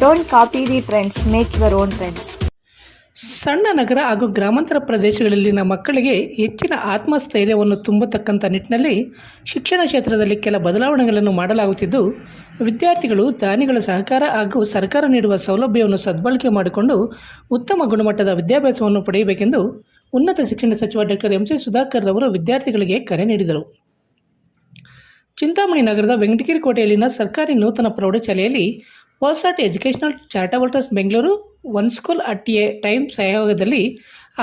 don't copy the trends make your own trends ಸಣ್ಣ ನಗರ ಹಾಗೂ ಗ್ರಾಮಾಂತರ ಪ್ರದೇಶಗಳಲ್ಲಿನ ಮಕ್ಕಳಿಗೆ ಹೆಚ್ಚಿನ ಆತ್ಮಸ್ಥೈರ್ಯವನ್ನು ತುಂಬತಕ್ಕಂಥ ನಿಟ್ಟಿನಲ್ಲಿ ಶಿಕ್ಷಣ ಕ್ಷೇತ್ರದಲ್ಲಿ ಕೆಲ ಬದಲಾವಣೆಗಳನ್ನು ಮಾಡಲಾಗುತ್ತಿದ್ದು, ವಿದ್ಯಾರ್ಥಿಗಳು ದಾನಿಗಳ ಸಹಕಾರ ಹಾಗೂ ಸರ್ಕಾರ ನೀಡುವ ಸೌಲಭ್ಯವನ್ನು ಸದ್ಬಳಕೆ ಮಾಡಿಕೊಂಡು ಉತ್ತಮ ಗುಣಮಟ್ಟದ ವಿದ್ಯಾಭ್ಯಾಸವನ್ನು ಪಡೆಯಬೇಕೆಂದು ಉನ್ನತ ಶಿಕ್ಷಣ ಸಚಿವ ಡಾಕ್ಟರ್ ಎಂ ಸಿ ಸುಧಾಕರ್ ಅವರು ವಿದ್ಯಾರ್ಥಿಗಳಿಗೆ ಕರೆ ನೀಡಿದರು. ಚಿಂತಾಮಣಿ ನಗರದ ವೆಂಕಟಗಿರಿ ಕೋಟೆಯಲ್ಲಿನ ಸರ್ಕಾರಿ ನೂತನ ಪ್ರೌಢಶಾಲೆಯಲ್ಲಿ OSAAT educational charitable trust Bengaluru one school at a time ಸಹಯೋಗದಲ್ಲಿ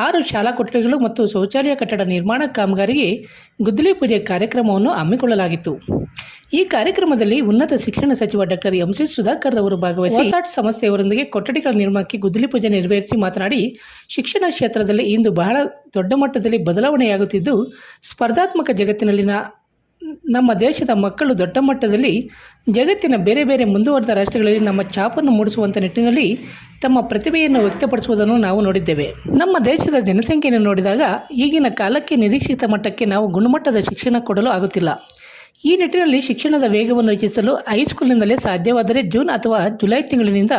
ಆರು ಶಾಲಾ ಕೊಠಡಿಗಳು ಮತ್ತು ಶೌಚಾಲಯ ಕಟ್ಟಡ ನಿರ್ಮಾಣ ಕಾಮಗಾರಿಗೆ ಗುದ್ದಲಿ ಪೂಜೆ ಕಾರ್ಯಕ್ರಮವನ್ನು ಹಮ್ಮಿಕೊಳ್ಳಲಾಗಿತ್ತು. ಈ ಕಾರ್ಯಕ್ರಮದಲ್ಲಿ ಉನ್ನತ ಶಿಕ್ಷಣ ಸಚಿವ ಡಾಕ್ಟರ್ ಎಂ ಸಿ ಸುಧಾಕರ್ ಅವರು ಭಾಗವಹಿಸಿ ಹೊಸಾಟ್ ಸಂಸ್ಥೆಯವರೊಂದಿಗೆ ಕೊಠಡಿಗಳ ನಿರ್ಮಾಣಕ್ಕೆ ಗುದ್ದಲಿ ಪೂಜೆ ನೆರವೇರಿಸಿ ಮಾತನಾಡಿ, ಶಿಕ್ಷಣ ಕ್ಷೇತ್ರದಲ್ಲಿ ಇಂದು ಬಹಳ ದೊಡ್ಡ ಮಟ್ಟದಲ್ಲಿ ಬದಲಾವಣೆಯಾಗುತ್ತಿದ್ದು, ಸ್ಪರ್ಧಾತ್ಮಕ ಜಗತ್ತಿನಲ್ಲಿನ ನಮ್ಮ ದೇಶದ ಮಕ್ಕಳು ದೊಡ್ಡ ಮಟ್ಟದಲ್ಲಿ ಜಗತ್ತಿನ ಬೇರೆ ಬೇರೆ ಮುಂದುವರೆದ ರಾಷ್ಟ್ರಗಳಲ್ಲಿ ನಮ್ಮ ಛಾಪನ್ನು ಮೂಡಿಸುವಂಥ ನಿಟ್ಟಿನಲ್ಲಿ ತಮ್ಮ ಪ್ರತಿಭೆಯನ್ನು ವ್ಯಕ್ತಪಡಿಸುವುದನ್ನು ನಾವು ನೋಡಿದ್ದೇವೆ. ನಮ್ಮ ದೇಶದ ಜನಸಂಖ್ಯೆಯನ್ನು ನೋಡಿದಾಗ ಈಗಿನ ಕಾಲಕ್ಕೆ ನಿರೀಕ್ಷಿತ ಮಟ್ಟಕ್ಕೆ ನಾವು ಗುಣಮಟ್ಟದ ಶಿಕ್ಷಣ ಕೊಡಲು ಆಗುತ್ತಿಲ್ಲ. ಈ ನಿಟ್ಟಿನಲ್ಲಿ ಶಿಕ್ಷಣದ ವೇಗವನ್ನು ಹೆಚ್ಚಿಸಲು ಹೈಸ್ಕೂಲಿನಿಂದಲೇ ಸಾಧ್ಯವಾದರೆ ಜೂನ್ ಅಥವಾ ಜುಲೈ ತಿಂಗಳಿನಿಂದ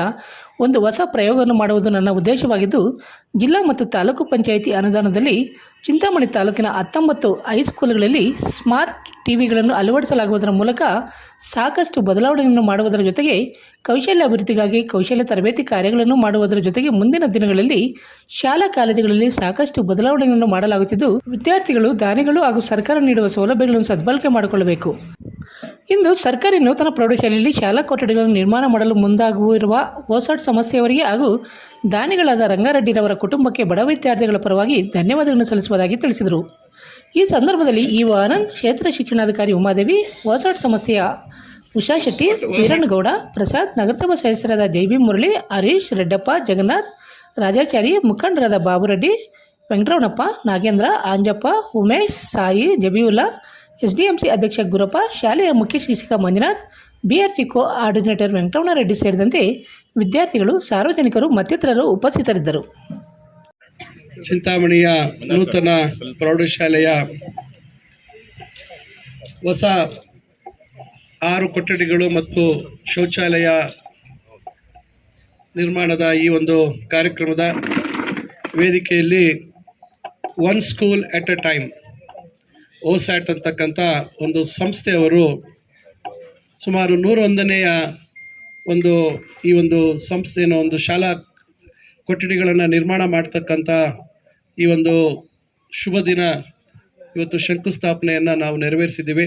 ಒಂದು ಹೊಸ ಪ್ರಯೋಗವನ್ನು ಮಾಡುವುದು ನನ್ನ ಉದ್ದೇಶವಾಗಿದ್ದು, ಜಿಲ್ಲಾ ಮತ್ತು ತಾಲೂಕು ಪಂಚಾಯಿತಿ ಅನುದಾನದಲ್ಲಿ ಚಿಂತಾಮಣಿ ತಾಲೂಕಿನ ಹತ್ತೊಂಬತ್ತು ಹೈಸ್ಕೂಲ್ಗಳಲ್ಲಿ ಸ್ಮಾರ್ಟ್ ಟಿವಿಗಳನ್ನು ಅಳವಡಿಸಲಾಗುವುದರ ಮೂಲಕ ಸಾಕಷ್ಟು ಬದಲಾವಣೆಯನ್ನು ಮಾಡುವುದರ ಜೊತೆಗೆ ಕೌಶಲ್ಯ ಅಭಿವೃದ್ಧಿಗಾಗಿ ಕೌಶಲ್ಯ ತರಬೇತಿ ಕಾರ್ಯಗಳನ್ನು ಮಾಡುವುದರ ಜೊತೆಗೆ ಮುಂದಿನ ದಿನಗಳಲ್ಲಿ ಶಾಲಾ ಕಾಲೇಜುಗಳಲ್ಲಿ ಸಾಕಷ್ಟು ಬದಲಾವಣೆಗಳನ್ನು ಮಾಡಲಾಗುತ್ತಿದ್ದು, ವಿದ್ಯಾರ್ಥಿಗಳು, ದಾನಿಗಳು ಹಾಗೂ ಸರ್ಕಾರ ನೀಡುವ ಸೌಲಭ್ಯಗಳನ್ನು ಸದ್ಬಳಕೆ ಮಾಡಿಕೊಳ್ಳಬೇಕು. ಇಂದು ಸರ್ಕಾರಿ ನೂತನ ಪ್ರೌಢಶಾಲೆಯಲ್ಲಿ ಶಾಲಾ ಕೊಠಡಿಗಳನ್ನು ನಿರ್ಮಾಣ ಮಾಡಲು ಮುಂದಾಗುವಿರುವ ಓಸಾಟ್ ಸಂಸ್ಥೆಯವರಿಗೆ ಹಾಗೂ ದಾನಿಗಳಾದ ರಂಗಾರೆಡ್ಡಿರವರ ಕುಟುಂಬಕ್ಕೆ ಬಡ ವಿದ್ಯಾರ್ಥಿಗಳ ಪರವಾಗಿ ಧನ್ಯವಾದಗಳನ್ನು ಸಲ್ಲಿಸುವುದಾಗಿ ತಿಳಿಸಿದರು. ಈ ಸಂದರ್ಭದಲ್ಲಿ ಇ ಆನಂದ್, ಕ್ಷೇತ್ರ ಶಿಕ್ಷಣಾಧಿಕಾರಿ ಉಮಾದೇವಿ ವಸಾಟ್ ಸಂಸ್ಥೆಯ ಉಷಾ ಶೆಟ್ಟಿ, ವೀರಣ್ಣಗೌಡ, ಪ್ರಸಾದ್, ನಗರಸಭಾ ಸದಸ್ಯರಾದ ಜೈಬಿ ಮುರಳಿ, ಹರೀಶ್, ರೆಡ್ಡಪ್ಪ, ಜಗನ್ನಾಥ್, ರಾಜಾಚಾರಿ, ಮುಖಂಡರಾದ ಬಾಬುರೆಡ್ಡಿ, ವೆಂಕಟರಮಣಪ್ಪ, ನಾಗೇಂದ್ರ, ಆಂಜಪ್ಪ, ಉಮೇಶ್, ಸಾಯಿ, ಜಬೀವುಲ್ಲಾ ಎಸ್ಡಿಎಂಸಿ ಅಧ್ಯಕ್ಷ ಗುರಪ್ಪ, ಶಾಲೆಯ ಮುಖ್ಯ ಶಿಕ್ಷಕ ಮಂಜುನಾಥ್ ಬಿಆರ್ಸಿ ಕೋ ಆರ್ಡಿನೇಟರ್ ವೆಂಕಟರಮಣರೆಡ್ಡಿ ಸೇರಿದಂತೆ ವಿದ್ಯಾರ್ಥಿಗಳು, ಸಾರ್ವಜನಿಕರು, ಮತ್ತಿತರರು ಉಪಸ್ಥಿತರಿದ್ದರು. ಚಿಂತಾಮಣಿಯ ನೂತನ ಪ್ರೌಢಶಾಲೆಯ ಹೊಸ ಆರು ಕೊಠಡಿಗಳು ಮತ್ತು ಶೌಚಾಲಯ ನಿರ್ಮಾಣದ ಈ ಒಂದು ಕಾರ್ಯಕ್ರಮದ ವೇದಿಕೆಯಲ್ಲಿ one school at a time OSAAT ಅಂತಕ್ಕಂಥ ಒಂದು ಸಂಸ್ಥೆಯವರು ಸುಮಾರು ನೂರೊಂದನೆಯ ಒಂದು ಈ ಒಂದು ಸಂಸ್ಥೆಯನ್ನು, ಒಂದು ಶಾಲಾ ಕೊಠಡಿಗಳನ್ನು ನಿರ್ಮಾಣ ಮಾಡ್ತಕ್ಕಂಥ ಈ ಒಂದು ಶುಭ ದಿನ ಇವತ್ತು ಶಂಕುಸ್ಥಾಪನೆಯನ್ನು ನಾವು ನೆರವೇರಿಸಿದ್ದೀವಿ.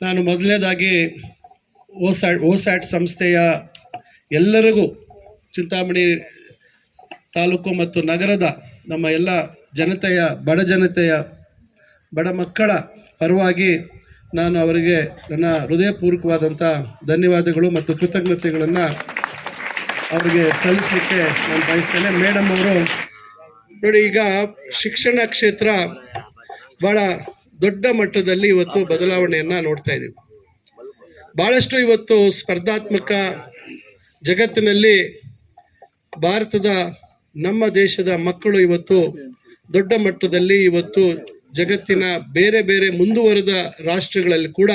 ನಾನು ಮೊದಲನೇದಾಗಿ ಓಸ್ಯಾಟ್ ಓಸ್ಯಾಟ್ ಸಂಸ್ಥೆಯ ಎಲ್ಲರಿಗೂ ಚಿಂತಾಮಣಿ ತಾಲೂಕು ಮತ್ತು ನಗರದ ನಮ್ಮ ಎಲ್ಲ ಜನತೆಯ, ಬಡ ಜನತೆಯ, ಬಡ ಮಕ್ಕಳ ಪರವಾಗಿ ನಾನು ಅವರಿಗೆ ನನ್ನ ಹೃದಯಪೂರ್ವಕವಾದಂಥ ಧನ್ಯವಾದಗಳು ಮತ್ತು ಕೃತಜ್ಞತೆಗಳನ್ನು ಅವರಿಗೆ ಸಲ್ಲಿಸಲಿಕ್ಕೆ ನಾನು ಬಯಸ್ತೇನೆ. ಮೇಡಮ್ ಅವರು, ನೋಡಿ ಈಗ ಶಿಕ್ಷಣ ಕ್ಷೇತ್ರ ಭಾಳ ದೊಡ್ಡ ಮಟ್ಟದಲ್ಲಿ ಇವತ್ತು ಬದಲಾವಣೆಯನ್ನು ನೋಡ್ತಾ ಇದ್ದೀವಿ. ಭಾಳಷ್ಟು ಇವತ್ತು ಸ್ಪರ್ಧಾತ್ಮಕ ಜಗತ್ತಿನಲ್ಲಿ ಭಾರತದ ನಮ್ಮ ದೇಶದ ಮಕ್ಕಳು ಇವತ್ತು ದೊಡ್ಡ ಮಟ್ಟದಲ್ಲಿ ಇವತ್ತು ಜಗತ್ತಿನ ಬೇರೆ ಬೇರೆ ಮುಂದುವರೆದ ರಾಷ್ಟ್ರಗಳಲ್ಲಿ ಕೂಡ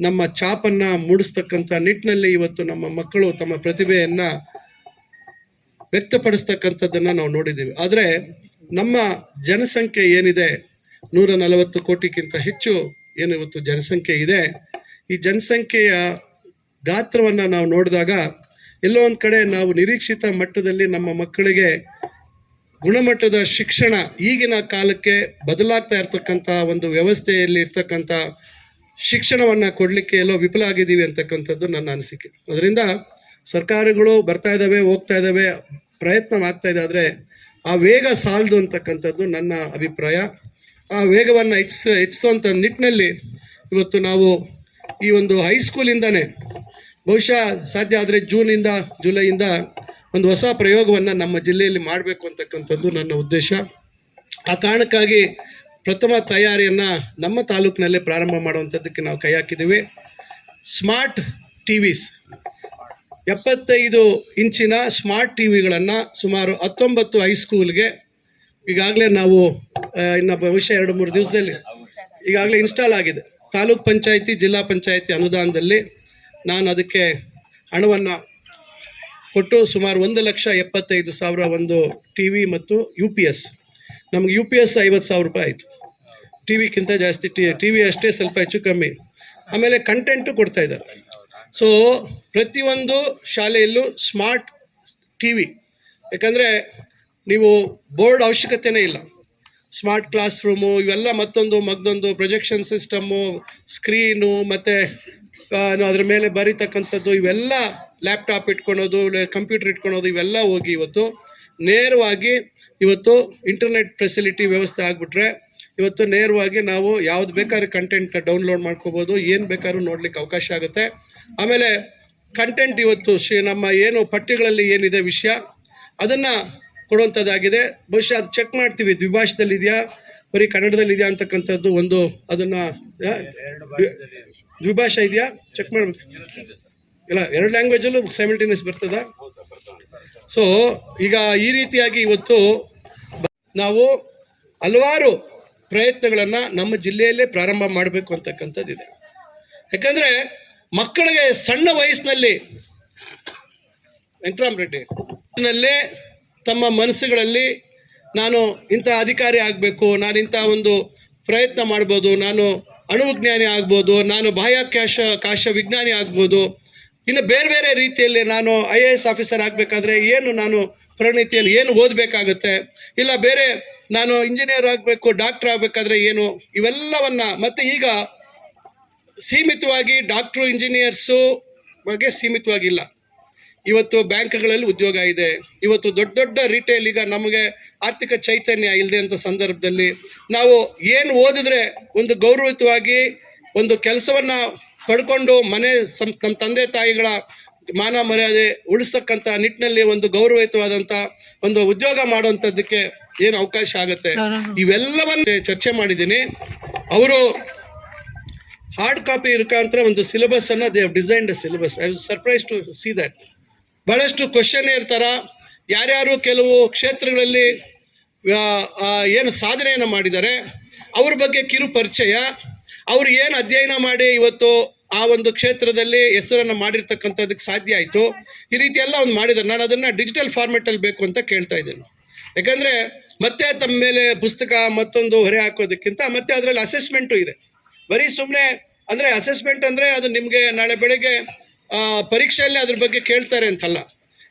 ನಮ್ಮ ಛಾಪನ್ನು ಮೂಡಿಸ್ತಕ್ಕಂಥ ನಿಟ್ಟಿನಲ್ಲಿ ಇವತ್ತು ನಮ್ಮ ಮಕ್ಕಳು ತಮ್ಮ ಪ್ರತಿಭೆಯನ್ನು ವ್ಯಕ್ತಪಡಿಸ್ತಕ್ಕಂಥದ್ದನ್ನ ನಾವು ನೋಡಿದ್ದೀವಿ. ಆದರೆ ನಮ್ಮ ಜನಸಂಖ್ಯೆ ಏನಿದೆ? ನೂರ ನಲವತ್ತು ಕೋಟಿಗಿಂತ ಹೆಚ್ಚು ಏನು ಇವತ್ತು ಜನಸಂಖ್ಯೆ ಇದೆ. ಈ ಜನಸಂಖ್ಯೆಯ ಗಾತ್ರವನ್ನು ನಾವು ನೋಡಿದಾಗ ಎಲ್ಲೋ ಒಂದು ಕಡೆ ನಾವು ನಿರೀಕ್ಷಿತ ಮಟ್ಟದಲ್ಲಿ ನಮ್ಮ ಮಕ್ಕಳಿಗೆ ಗುಣಮಟ್ಟದ ಶಿಕ್ಷಣ ಈಗಿನ ಕಾಲಕ್ಕೆ ಬದಲಾಗ್ತಾ ಇರ್ತಕ್ಕಂಥ ಒಂದು ವ್ಯವಸ್ಥೆಯಲ್ಲಿ ಇರ್ತಕ್ಕಂಥ ಶಿಕ್ಷಣವನ್ನು ಕೊಡಲಿಕ್ಕೆ ಎಲ್ಲೋ ವಿಫಲ ಆಗಿದ್ದೀವಿ ಅಂತಕ್ಕಂಥದ್ದು ನನ್ನ ಅನಿಸಿಕೆ. ಅದರಿಂದ ಸರ್ಕಾರಗಳು ಬರ್ತಾ ಇದ್ದಾವೆ ಹೋಗ್ತಾ ಇದ್ದಾವೆ ಪ್ರಯತ್ನ ಆಗ್ತಾ ಇದೆ ಆದರೆ ಆ ವೇಗ ಸಾಲದು ಅಂತಕ್ಕಂಥದ್ದು ನನ್ನ ಅಭಿಪ್ರಾಯ. ಆ ವೇಗವನ್ನು ಹೆಚ್ಚಿಸ ಹೆಚ್ಚಿಸುವಂಥ ನಿಟ್ಟಿನಲ್ಲಿ ಇವತ್ತು ನಾವು ಈ ಒಂದು ಹೈಸ್ಕೂಲಿಂದನೇ ಬಹುಶಃ ಸಾಧ್ಯ ಆದರೆ ಜೂನಿಂದ ಜುಲೈಯಿಂದ ಒಂದು ಹೊಸ ಪ್ರಯೋಗವನ್ನು ನಮ್ಮ ಜಿಲ್ಲೆಯಲ್ಲಿ ಮಾಡಬೇಕು ಅಂತಕ್ಕಂಥದ್ದು ನನ್ನ ಉದ್ದೇಶ. ಆ ಕಾರಣಕ್ಕಾಗಿ ಪ್ರಥಮ ತಯಾರಿಯನ್ನು ನಮ್ಮ ತಾಲೂಕಿನಲ್ಲೇ ಪ್ರಾರಂಭ ಮಾಡುವಂಥದ್ದಕ್ಕೆ ನಾವು ಕೈ ಹಾಕಿದ್ದೀವಿ. ಸ್ಮಾರ್ಟ್ ಟಿ ವಿಸ್ ಎಪ್ಪತ್ತೈದು ಇಂಚಿನ ಸ್ಮಾರ್ಟ್ ಟಿ ವಿಗಳನ್ನು ಸುಮಾರು ಹತ್ತೊಂಬತ್ತು ಹೈಸ್ಕೂಲ್ಗೆ ಈಗಾಗಲೇ ನಾವು ಇನ್ನು ಭವಿಷ್ಯ ಎರಡು ಮೂರು ದಿವಸದಲ್ಲಿ ಈಗಾಗಲೇ ಇನ್ಸ್ಟಾಲ್ ಆಗಿದೆ. ತಾಲೂಕ್ ಪಂಚಾಯಿತಿ, ಜಿಲ್ಲಾ ಪಂಚಾಯಿತಿ ಅನುದಾನದಲ್ಲಿ ನಾನು ಅದಕ್ಕೆ ಹಣವನ್ನು ಕೊಟ್ಟು ಸುಮಾರು ಒಂದು ಲಕ್ಷ ಎಪ್ಪತ್ತೈದು ಸಾವಿರ ಒಂದು ಟಿ ವಿ ಮತ್ತು ಯು ಪಿ ಎಸ್ ನಮ್ಗೆ ಯು ಪಿ ಎಸ್ ಐವತ್ತು ಸಾವಿರ ರೂಪಾಯಿ ಆಯಿತು. ಟಿ ವಿಗಿಂತ ಜಾಸ್ತಿ ಟಿ ಟಿ ವಿ ಅಷ್ಟೇ ಸ್ವಲ್ಪ ಹೆಚ್ಚು ಕಮ್ಮಿ. ಆಮೇಲೆ ಕಂಟೆಂಟು ಕೊಡ್ತಾ ಇದ್ದಾರೆ. ಸೊ ಪ್ರತಿಯೊಂದು ಶಾಲೆಯಲ್ಲೂ ಸ್ಮಾರ್ಟ್ ಟಿ ವಿ ಯಾಕಂದರೆ ನೀವು ಬೋರ್ಡ್ ಅವಶ್ಯಕತೆನೇ ಇಲ್ಲ. ಸ್ಮಾರ್ಟ್ ಕ್ಲಾಸ್ ರೂಮು ಇವೆಲ್ಲ ಮತ್ತೊಂದು ಮಗ್ದೊಂದು ಪ್ರೊಜೆಕ್ಷನ್ ಸಿಸ್ಟಮ್ಮು ಸ್ಕ್ರೀನು ಮತ್ತು ಅದ್ರ ಮೇಲೆ ಬರೀತಕ್ಕಂಥದ್ದು ಇವೆಲ್ಲ ಲ್ಯಾಪ್ಟಾಪ್ ಇಟ್ಕೊಳೋದು ಕಂಪ್ಯೂಟರ್ ಇಟ್ಕೊಳೋದು ಇವೆಲ್ಲ ಹೋಗಿ ಇವತ್ತು. ನೇರವಾಗಿ ಇವತ್ತು ಇಂಟರ್ನೆಟ್ ಫೆಸಿಲಿಟಿ ವ್ಯವಸ್ಥೆ ಆಗಿಬಿಟ್ರೆ ಇವತ್ತು ನೇರವಾಗಿ ನಾವು ಯಾವ್ದು ಬೇಕಾದ್ರೂ ಕಂಟೆಂಟ್ ಡೌನ್ಲೋಡ್ ಮಾಡ್ಕೋಬೋದು, ಏನು ಬೇಕಾದ್ರೂ ನೋಡ್ಲಿಕ್ಕೆ ಅವಕಾಶ ಆಗುತ್ತೆ. ಆಮೇಲೆ ಕಂಟೆಂಟ್ ಇವತ್ತು ಶ್ರೀ ನಮ್ಮ ಏನು ಪಠ್ಯಗಳಲ್ಲಿ ಏನಿದೆ ವಿಷಯ, ಅದನ್ನು ಕೊಡುವಂಥದ್ದಾಗಿದೆ. ಬಹುಶಃ ಅದು ಚೆಕ್ ಮಾಡ್ತೀವಿ. ದ್ವಿಭಾಷೆದಲ್ಲಿ ಇದೆಯಾ ಬರೀ ಕನ್ನಡದಲ್ಲಿ ಇದೆಯಾ ಅಂತಕ್ಕಂಥದ್ದು ಒಂದು ಅದನ್ನು ದ್ವಿಭಾಷಾ ಇದೆಯಾ? ಚೆಕ್ ಮಾಡ್ಬೇಕು. ಇಲ್ಲ, ಎರಡು ಲ್ಯಾಂಗ್ವೇಜಲ್ಲೂ ಸೈಮಲ್ಟೇನಿಯಸ್ ಬರ್ತದ? ಸೊ ಈಗ ಈ ರೀತಿಯಾಗಿ ಇವತ್ತು ನಾವು ಹಲವಾರು ಪ್ರಯತ್ನಗಳನ್ನು ನಮ್ಮ ಜಿಲ್ಲೆಯಲ್ಲೇ ಪ್ರಾರಂಭ ಮಾಡಬೇಕು ಅಂತಕ್ಕಂಥದ್ದಿದೆ. ಯಾಕಂದರೆ ಮಕ್ಕಳಿಗೆ ಸಣ್ಣ ವಯಸ್ಸಿನಲ್ಲಿ, ವೆಂಕಟರಾಮ್ ರೆಡ್ಡಿ ತಮ್ಮ ಮನಸ್ಸುಗಳಲ್ಲಿ ನಾನು ಇಂಥ ಅಧಿಕಾರಿ ಆಗಬೇಕು, ನಾನು ಇಂಥ ಒಂದು ಪ್ರಯತ್ನ ಮಾಡ್ಬೋದು, ನಾನು ಅಣುವಿಜ್ಞಾನಿ ಆಗ್ಬೋದು, ನಾನು ಬಾಹ್ಯಾಕಾಶ, ಕಾಶ ವಿಜ್ಞಾನಿ ಆಗ್ಬೋದು. ಇನ್ನು ಬೇರೆ ಬೇರೆ ರೀತಿಯಲ್ಲಿ ನಾನು ಐ ಎ ಎಸ್ ಆಫೀಸರ್ ಆಗಬೇಕಾದ್ರೆ ಏನು ನಾನು ಪ್ರಣೀತಿಯಲ್ಲಿ ಏನು ಓದಬೇಕಾಗತ್ತೆ? ಇಲ್ಲ ಬೇರೆ ನಾನು ಇಂಜಿನಿಯರ್ ಆಗಬೇಕು, ಡಾಕ್ಟರ್ ಆಗಬೇಕಾದ್ರೆ ಏನು? ಇವೆಲ್ಲವನ್ನ ಮತ್ತೆ ಈಗ ಸೀಮಿತವಾಗಿ ಡಾಕ್ಟ್ರು, ಇಂಜಿನಿಯರ್ಸು ಬಗ್ಗೆ ಸೀಮಿತವಾಗಿಲ್ಲ. ಇವತ್ತು ಬ್ಯಾಂಕ್ಗಳಲ್ಲಿ ಉದ್ಯೋಗ ಇದೆ. ಇವತ್ತು ದೊಡ್ಡ ದೊಡ್ಡ ರಿಟೇಲ್ ಈಗ ನಮಗೆ ಆರ್ಥಿಕ ಚೈತನ್ಯ ಇಲ್ಲದೆ ಅಂತ ಸಂದರ್ಭದಲ್ಲಿ ನಾವು ಏನು ಓದಿದ್ರೆ ಒಂದು ಗೌರವಯುತವಾಗಿ ಒಂದು ಕೆಲಸವನ್ನ ಪಡ್ಕೊಂಡು ಮನೆ ಸಂ ನಮ್ಮ ತಂದೆ ತಾಯಿಗಳ ಮಾನ ಮರ್ಯಾದೆ ಉಳಿಸ್ತಕ್ಕಂಥ ನಿಟ್ಟಿನಲ್ಲಿ ಒಂದು ಗೌರವಯುತವಾದಂಥ ಒಂದು ಉದ್ಯೋಗ ಮಾಡುವಂಥದ್ದಕ್ಕೆ ಏನು ಅವಕಾಶ ಆಗುತ್ತೆ? ಇವೆಲ್ಲವನ್ನ ಚರ್ಚೆ ಮಾಡಿದ್ದೀನಿ. ಅವರು ಹಾರ್ಡ್ ಕಾಪಿ ಇರಕಂತ ಒಂದು ಸಿಲೆಬಸ್ ಅನ್ನ they designed syllabus I was surprised to see that ಬಹಳಷ್ಟು ಕ್ವಶನ್ ಇರ್ತಾರ. ಯಾರ್ಯಾರು ಕೆಲವು ಕ್ಷೇತ್ರಗಳಲ್ಲಿ ಏನು ಸಾಧನೆಯನ್ನು ಮಾಡಿದ್ದಾರೆ, ಅವ್ರ ಬಗ್ಗೆ ಕಿರು ಪರಿಚಯ, ಅವ್ರು ಏನು ಅಧ್ಯಯನ ಮಾಡಿ ಇವತ್ತು ಆ ಒಂದು ಕ್ಷೇತ್ರದಲ್ಲಿ ಹೆಸರನ್ನು ಮಾಡಿರ್ತಕ್ಕಂಥದ್ದಕ್ಕೆ ಸಾಧ್ಯ ಆಯಿತು, ಈ ರೀತಿ ಎಲ್ಲ ಒಂದು ಮಾಡಿದ್ದಾರೆ. ನಾನು ಅದನ್ನು ಡಿಜಿಟಲ್ ಫಾರ್ಮೆಟಲ್ಲಿ ಬೇಕು ಅಂತ ಕೇಳ್ತಾ ಇದ್ದೀನಿ. ಯಾಕಂದರೆ ಮತ್ತೆ ತಮ್ಮ ಮೇಲೆ ಪುಸ್ತಕ ಮತ್ತೊಂದು ಹೊರೆ ಹಾಕೋದಕ್ಕಿಂತ ಮತ್ತೆ ಅದರಲ್ಲಿ ಅಸೆಸ್ಮೆಂಟು ಇದೆ. ಬರೀ ಸುಮ್ಮನೆ ಅಂದರೆ ಅಸೆಸ್ಮೆಂಟ್ ಅಂದರೆ ಅದು ನಿಮಗೆ ನಾಳೆ ಬೆಳಗ್ಗೆ ಪರೀಕ್ಷೆಯಲ್ಲಿ ಅದ್ರ ಬಗ್ಗೆ ಕೇಳ್ತಾರೆ ಅಂತಲ್ಲ.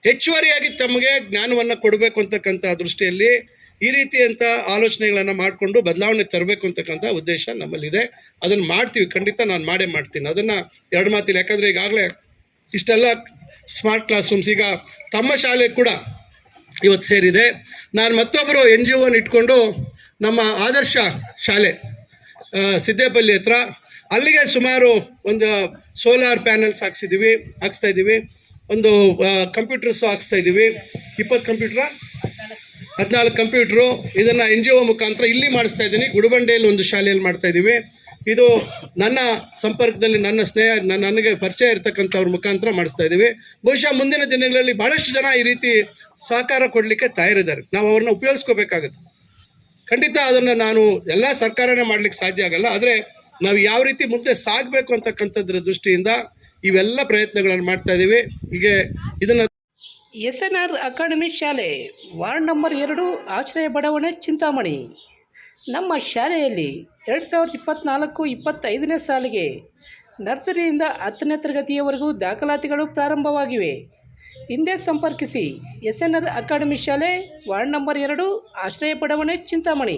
ಹೆಚ್ಚುವರಿಯಾಗಿ ತಮಗೆ ಜ್ಞಾನವನ್ನು ಕೊಡಬೇಕು ಅಂತಕ್ಕಂಥ ದೃಷ್ಟಿಯಲ್ಲಿ ಈ ರೀತಿಯಂಥ ಆಲೋಚನೆಗಳನ್ನು ಮಾಡಿಕೊಂಡು ಬದಲಾವಣೆ ತರಬೇಕು ಅಂತಕ್ಕಂಥ ಉದ್ದೇಶ ನಮ್ಮಲ್ಲಿದೆ. ಅದನ್ನು ಮಾಡ್ತೀವಿ. ಖಂಡಿತ ನಾನು ಮಾಡೇ ಮಾಡ್ತೀನಿ. ಅದನ್ನು ಎರಡು ಮಾತಿಲ್ಲ. ಯಾಕಂದರೆ ಈಗಾಗಲೇ ಇಷ್ಟೆಲ್ಲ ಸ್ಮಾರ್ಟ್ ಕ್ಲಾಸ್ ರೂಮ್ಸ್ ಈಗ ತಮ್ಮ ಶಾಲೆ ಕೂಡ ಇವತ್ತು ಸೇರಿದೆ. ನಾನು ಮತ್ತೊಬ್ಬರು ಎನ್ ಜಿ ಒನ ಇಟ್ಕೊಂಡು ನಮ್ಮ ಆದರ್ಶ ಶಾಲೆ ಸಿದ್ದೇಪಲ್ಲಿ ಹತ್ರ ಅಲ್ಲಿಗೆ ಸುಮಾರು ಒಂದು ಸೋಲಾರ್ ಪ್ಯಾನಲ್ಸ್ ಹಾಕ್ಸಿದ್ದೀವಿ, ಹಾಕ್ಸ್ತಾ ಇದ್ದೀವಿ. ಒಂದು ಕಂಪ್ಯೂಟರ್ಸ್ ಹಾಕ್ಸ್ತಾ ಇದ್ದೀವಿ. ಇಪ್ಪತ್ತು ಕಂಪ್ಯೂಟ್ರಾ, ಹದಿನಾಲ್ಕು ಕಂಪ್ಯೂಟ್ರು. ಇದನ್ನು ಎನ್ ಜಿ ಒ ಮುಖಾಂತರ ಇಲ್ಲಿ ಮಾಡಿಸ್ತಾ ಇದ್ದೀನಿ. ಗುಡಬಂಡೆಯಲ್ಲಿ ಒಂದು ಶಾಲೆಯಲ್ಲಿ ಮಾಡ್ತಾ ಇದ್ದೀವಿ. ಇದು ನನ್ನ ಸಂಪರ್ಕದಲ್ಲಿ ನನ್ನ ಸ್ನೇಹ ನನಗೆ ಪರಿಚಯ ಇರತಕ್ಕಂಥವ್ರ ಮುಖಾಂತರ ಮಾಡಿಸ್ತಾ ಇದ್ದೀವಿ. ಬಹುಶಃ ಮುಂದಿನ ದಿನಗಳಲ್ಲಿ ಭಾಳಷ್ಟು ಜನ ಈ ರೀತಿ ಸಹಕಾರ ಕೊಡಲಿಕ್ಕೆ ತಯಾರಿದ್ದಾರೆ. ನಾವು ಅವ್ರನ್ನ ಉಪಯೋಗಿಸ್ಕೋಬೇಕಾಗುತ್ತೆ. ಖಂಡಿತ ಅದನ್ನು ನಾನು ಎಲ್ಲ ಸರ್ಕಾರನೇ ಮಾಡ್ಲಿಕ್ಕೆ ಸಾಧ್ಯ ಆಗಲ್ಲ. ಆದರೆ ನಾವು ಯಾವ ರೀತಿ ಮುಂದೆ ಸಾಗಬೇಕು ಅಂತಕ್ಕಂಥದ್ರ ದೃಷ್ಟಿಯಿಂದ ಇವೆಲ್ಲ ಪ್ರಯತ್ನಗಳನ್ನು ಮಾಡ್ತಾ ಇದ್ದೀವಿ ಹೀಗೆ ಇದನ್ನು ಎಸ್ ಎನ್ ಆರ್ ಅಕಾಡೆಮಿ ಶಾಲೆ, ವಾರ್ಡ್ ನಂಬರ್ ಎರಡು, ಆಶ್ರಯ ಬಡಾವಣೆ ಚಿಂತಾಮಣಿ. ನಮ್ಮ ಶಾಲೆಯಲ್ಲಿ ಎರಡು ಸಾವಿರದ ಇಪ್ಪತ್ತ್ನಾಲ್ಕು ಇಪ್ಪತ್ತೈದನೇ ಸಾಲಿಗೆ ನರ್ಸರಿಯಿಂದ ಹತ್ತನೇ ತರಗತಿಯವರೆಗೂ ದಾಖಲಾತಿಗಳು ಪ್ರಾರಂಭವಾಗಿವೆ. ಹಿಂದೆ ಸಂಪರ್ಕಿಸಿ ಎಸ್ ಎನ್ ಆರ್ ಅಕಾಡೆಮಿ ಶಾಲೆ, ವಾರ್ಡ್ ನಂಬರ್ ಎರಡು, ಆಶ್ರಯ ಬಡಾವಣೆ Chintamani.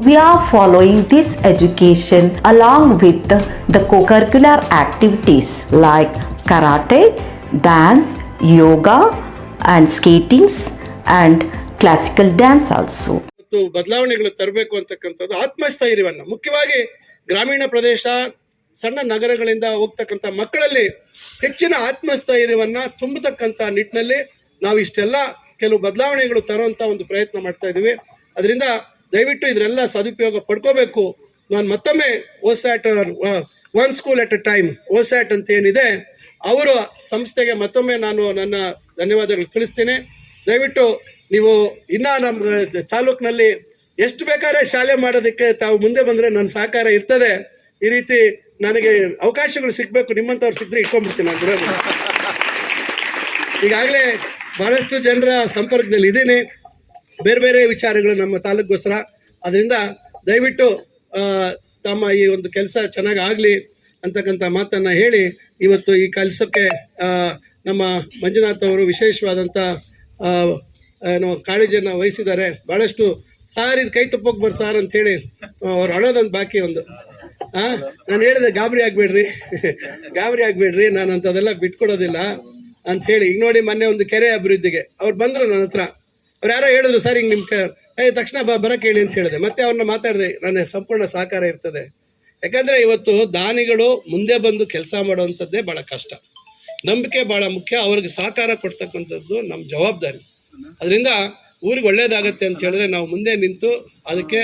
We are following this education along with the co-curricular activities like karate, dance, yoga and skatings and classical dance also. ಮತ್ತು ಬದಲಾವಣೆಗಳು ತರಬೇಕು ಅಂತಕ್ಕಂಥದ್ದು ಆತ್ಮಸ್ಥೈರ್ಯವನ್ನು ಮುಖ್ಯವಾಗಿ ಗ್ರಾಮೀಣ ಪ್ರದೇಶ ಸಣ್ಣ ನಗರಗಳಿಂದ ಹೋಗ್ತಕ್ಕಂಥ ಮಕ್ಕಳಲ್ಲಿ ಹೆಚ್ಚಿನ ಆತ್ಮಸ್ಥೈರ್ಯವನ್ನ ತುಂಬತಕ್ಕಂಥ ನಿಟ್ಟಿನಲ್ಲಿ ನಾವು ಇಷ್ಟೆಲ್ಲ ಕೆಲವು ಬದಲಾವಣೆಗಳು ತರುವಂತ ಒಂದು ಪ್ರಯತ್ನ ಮಾಡ್ತಾ ಇದೀವಿ ಅದರಿಂದ ದಯವಿಟ್ಟು ಇದರೆಲ್ಲ ಸದುಪಯೋಗ ಪಡ್ಕೋಬೇಕು. ನಾನು ಮತ್ತೊಮ್ಮೆ OSAAT one school at a time OSAAT ಅಂತ ಏನಿದೆ, ಅವರ ಸಂಸ್ಥೆಗೆ ಮತ್ತೊಮ್ಮೆ ನಾನು ನನ್ನ ಧನ್ಯವಾದಗಳು ತಿಳಿಸ್ತೀನಿ. ದಯವಿಟ್ಟು ನೀವು ಇನ್ನ ನಮ್ಮ ತಾಲೂಕಿನಲ್ಲಿ ಎಷ್ಟು ಬೇಕಾದ್ರೆ ಶಾಲೆ ಮಾಡೋದಕ್ಕೆ ತಾವು ಮುಂದೆ ಬಂದ್ರೆ ನನ್ನ ಸಹಕಾರ ಇರ್ತದೆ. ಈ ರೀತಿ ನನಗೆ ಅವಕಾಶಗಳು ಸಿಗಬೇಕು, ನಿಮ್ಮಂಥವ್ರು ಸಿಕ್ಕರೆ ಇಟ್ಕೊಂಡ್ಬಿಡ್ತೀನಿ ನಾನು. ಈಗಾಗಲೇ ಬಹಳಷ್ಟು ಜನರ ಸಂಪರ್ಕದಲ್ಲಿ ಇದ್ದೀನಿ. ಬೇರೆ ಬೇರೆ ವಿಚಾರಗಳು ನಮ್ಮ ತಾಲೂಕಿಗೋಸ್ಕರ. ಅದರಿಂದ ದಯವಿಟ್ಟು ತಮ್ಮ ಈ ಒಂದು ಕೆಲಸ ಚೆನ್ನಾಗಿ ಆಗಲಿ ಅಂತಕ್ಕಂಥ ಮಾತನ್ನು ಹೇಳಿ, ಇವತ್ತು ಈ ಕೆಲಸಕ್ಕೆ ನಮ್ಮ ಮಂಜುನಾಥ್ ಅವರು ವಿಶೇಷವಾದಂಥ ಏನು, ಕಾಳಜಿಯನ್ನು ವಹಿಸಿದ್ದಾರೆ. ಭಾಳಷ್ಟು ಸಾರ್ ಇದು ಕೈ ತಪ್ಪೋಗಿ ಬರ್ ಸಾರ್ ಅಂತ ಹೇಳಿ ಅವ್ರು ಅಳೋದೊಂದು ಬಾಕಿ ಒಂದು. ಹಾಂ ನಾನು ಹೇಳಿದೆ ಗಾಬರಿ ಆಗಬೇಡ್ರಿ. ಗಾಬರಿ ಆಗಬೇಡ್ರಿ ನಾನು ಅಂಥದ್ದೆಲ್ಲ ಬಿಟ್ಕೊಡೋದಿಲ್ಲ ಅಂತ ಹೇಳಿ ಈಗ ನೋಡಿ ಮೊನ್ನೆ ಒಂದು ಕೆರೆ ಅಭಿವೃದ್ಧಿಗೆ. ಅವ್ರು ಬಂದರು ನನ್ನ ಹತ್ರ. ಅವ್ರು ಯಾರೋ ಹೇಳಿದ್ರು, ಸರ್, ಹಿಂಗೆ ನಿಮ್ಗೆ ಏ, ತಕ್ಷಣ ಬ ಬರಕ್ಕೆ ಹೇಳಿ ಅಂತ ಹೇಳಿದೆ. ಮತ್ತೆ ಅವ್ರನ್ನ ಮಾತಾಡಿದೆ, ನನ್ನ ಸಂಪೂರ್ಣ ಸಹಕಾರ ಇರ್ತದೆ. ಯಾಕಂದರೆ ಇವತ್ತು ದಾನಿಗಳು ಮುಂದೆ ಬಂದು ಕೆಲಸ ಮಾಡುವಂಥದ್ದೇ ಭಾಳ ಕಷ್ಟ. ನಂಬಿಕೆ ಭಾಳ ಮುಖ್ಯ. ಅವ್ರಿಗೆ ಸಹಕಾರ ಕೊಡ್ತಕ್ಕಂಥದ್ದು ನಮ್ಮ ಜವಾಬ್ದಾರಿ. ಅದರಿಂದ ಊರಿಗೆ ಒಳ್ಳೇದಾಗತ್ತೆ ಅಂತ ಹೇಳಿದ್ರೆ ನಾವು ಮುಂದೆ ನಿಂತು ಅದಕ್ಕೆ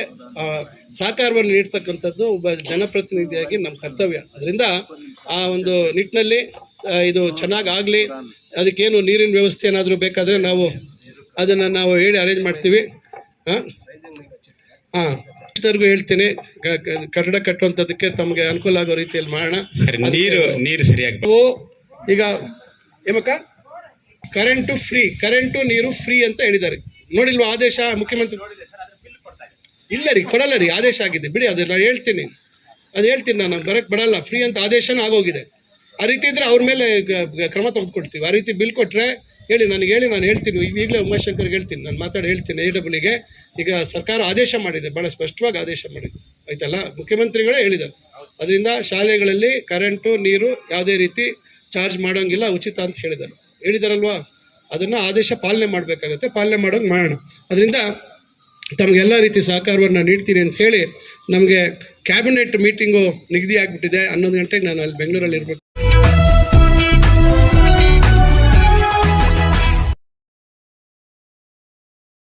ಸಹಕಾರವನ್ನು ನೀಡ್ತಕ್ಕಂಥದ್ದು ಒಬ್ಬ ಜನಪ್ರತಿನಿಧಿಯಾಗಿ ನಮ್ಮ ಕರ್ತವ್ಯ. ಅದರಿಂದ ಆ ಒಂದು ನಿಟ್ಟಿನಲ್ಲಿ ಇದು ಚೆನ್ನಾಗಿ ಆಗಲಿ, ಅದಕ್ಕೇನು ನೀರಿನ ವ್ಯವಸ್ಥೆ ಏನಾದರೂ ಬೇಕಾದರೆ ನಾವು ಅದನ್ನು ನಾವು ಹೇಳಿ ಅರೇಂಜ್ ಮಾಡ್ತೀವಿ. ಹಾಂ? ಹಾಂ. ಇಷ್ಟರಿಗೂ ಹೇಳ್ತೀನಿ ಕಟ್ಟಡ ಕಟ್ಟುವಂಥದ್ದಕ್ಕೆ ತಮಗೆ ಅನುಕೂಲ ಆಗೋ ರೀತಿಯಲ್ಲಿ ಮಾಡೋಣ. ನೀರು ನೀರು ಸರಿಯಾಗಿ ಈಗ ಏಮಕ್ಕ ಕರೆಂಟು ಫ್ರೀ ಕರೆಂಟು ನೀರು ಫ್ರೀ ಅಂತ ಹೇಳಿದ್ದಾರೆ. ನೋಡಿಲ್ವಾ ಆದೇಶ ಮುಖ್ಯಮಂತ್ರಿ? ಇಲ್ಲ ರೀ ಕೊಡಲ್ಲ ರೀ ಆದೇಶ ಆಗಿದೆ. ಬಿಡಿ ಅದು ನಾನು ಹೇಳ್ತೀನಿ. ಅದು ಹೇಳ್ತೀನಿ ನಾನು ಬರಕ್ಕೆ ಬಿಡಲ್ಲ. ಫ್ರೀ ಅಂತ ಆದೇಶನೂ ಆಗೋಗಿದೆ. ಆ ರೀತಿ ಇದ್ರೆ ಅವ್ರ ಮೇಲೆ ಕ್ರಮ ತೆಗೆದುಕೊಡ್ತೀವಿ. ಆ ರೀತಿ ಬಿಲ್ ಕೊಟ್ಟರೆ ಹೇಳಿ ನನಗೆ ಹೇಳಿ, ನಾನು ಹೇಳ್ತೀನಿ. ಈಗ ಈಗಲೇ ಉಮಾಶಂಕರ್ಗೆ ಹೇಳ್ತೀನಿ. ನಾನು ಮಾತಾಡಿ ಹೇಳ್ತೀನಿ. ಎ ಡಬ್ಲ್ಯೂಗೆ ಈಗ ಸರ್ಕಾರ ಆದೇಶ ಮಾಡಿದೆ. ಭಾಳ ಸ್ಪಷ್ಟವಾಗಿ ಆದೇಶ ಮಾಡಿದೆ. ಆಯ್ತಲ್ಲ? ಮುಖ್ಯಮಂತ್ರಿಗಳೇ ಹೇಳಿದ್ದಾರೆ. ಅದರಿಂದ ಶಾಲೆಗಳಲ್ಲಿ ಕರೆಂಟು ನೀರು ಯಾವುದೇ ರೀತಿ ಚಾರ್ಜ್ ಮಾಡೋಂಗಿಲ್ಲ, ಉಚಿತ ಅಂತ ಹೇಳಿದ್ದಾರೆ. ಹೇಳಿದಾರಲ್ವಾ? ಅದನ್ನು ಆದೇಶ ಪಾಲನೆ ಮಾಡಬೇಕಾಗತ್ತೆ. ಪಾಲನೆ ಮಾಡೋಂಗೆ ಮಾಡೋಣ. ಅದರಿಂದ ತಮಗೆಲ್ಲ ರೀತಿ ಸಹಕಾರವನ್ನು ನೀಡ್ತೀನಿ ಅಂತ ಹೇಳಿ ನಮಗೆ ಕ್ಯಾಬಿನೆಟ್ ಮೀಟಿಂಗು ನಿಗದಿ ಆಗಿಬಿಟ್ಟಿದೆ. ಹನ್ನೊಂದು ಗಂಟೆಗೆ ನಾನು ಅಲ್ಲಿ ಬೆಂಗಳೂರಲ್ಲಿ ಇರಬೇಕು